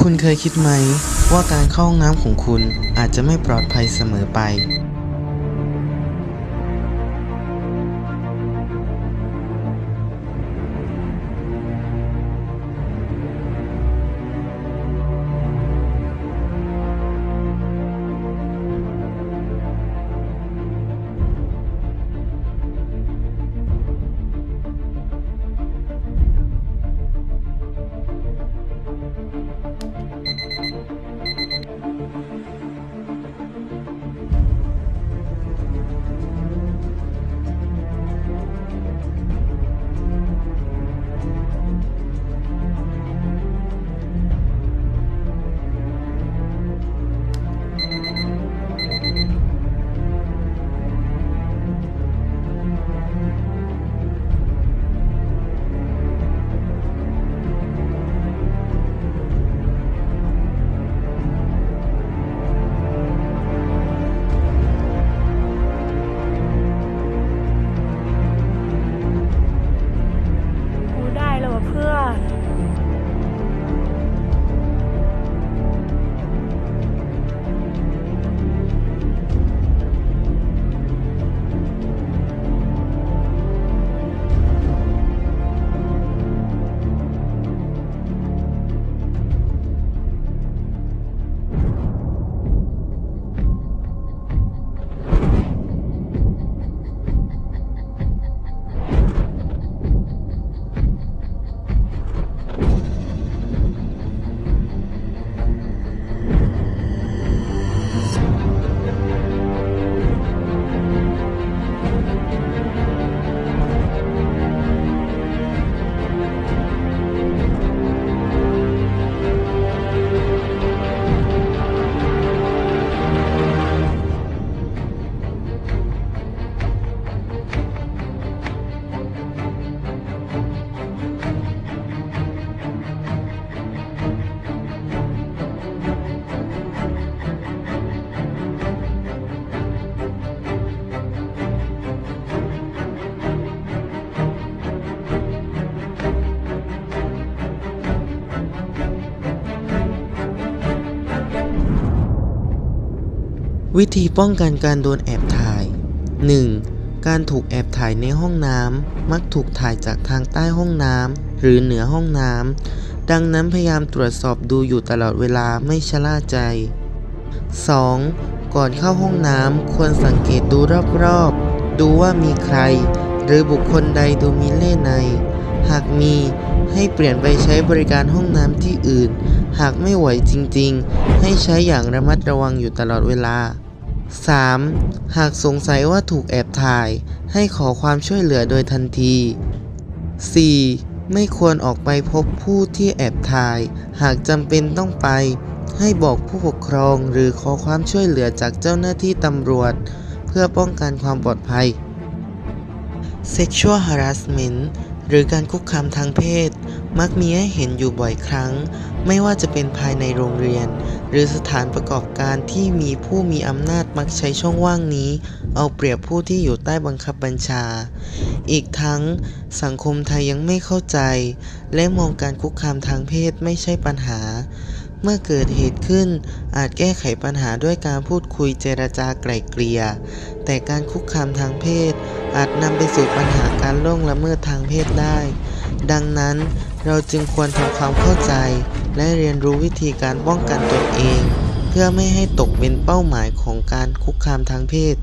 คุณเคยคิดไหมว่าการเข้าห้องน้ำของคุณอาจจะไม่ปลอดภัยเสมอไป วิธีป้องกันการโดนแอบถ่าย 1. การถูกแอบถ่ายในห้องน้ำมักถูกถ่ายจากทางใต้ห้องน้ำหรือเหนือห้องน้ำดังนั้นพยายามตรวจสอบดูอยู่ตลอดเวลาไม่ชะล่าใจ 2. ก่อนเข้าห้องน้ำควรสังเกตดูรอบๆ ดูว่ามีใคร หรือบุคคลใดดูมีเล่ห์ใน หากมีให้เปลี่ยนไปใช้บริการห้องน้ำที่อื่น หากไม่ไหวจริงๆ ให้ใช้อย่างระมัดระวังอยู่ตลอดเวลา 3. หากสงสัยว่าถูกแอบถ่าย ให้ขอความช่วยเหลือโดยทันที 4. ไม่ควรออกไปพบผู้ที่แอบถ่าย หากจำเป็นต้องไป ให้บอกผู้ปกครองหรือขอความช่วยเหลือจากเจ้าหน้าที่ตำรวจ เพื่อป้องกันความปลอดภัย Sexual harassment หรือการคุกคามทางเพศ มักมีให้เห็นอยู่บ่อยครั้ง ไม่ว่าจะเป็นภายในโรงเรียน หรือสถานประกอบการที่มีผู้มีอำนาจมักใช้ช่องว่างนี้ เอาเปรียบผู้ที่อยู่ใต้บังคับบัญชา อีกทั้งสังคมไทยยังไม่เข้าใจ และมองการคุกคามทางเพศไม่ใช่ปัญหา เมื่อเกิดเหตุขึ้น อาจแก้ไขปัญหาด้วยการพูดคุยเจรจาไกล่เกลี่ย แต่การคุกคามทางเพศ อาจนำไปสู่ปัญหาการล่วงละเมิดทางเพศได้ ดังนั้น เราจึงควรทำความเข้าใจ และเรียนรู้วิธีการป้องกันตนเอง เพื่อไม่ให้ตกเป็นเป้าหมายของการคุกคามทางเพศ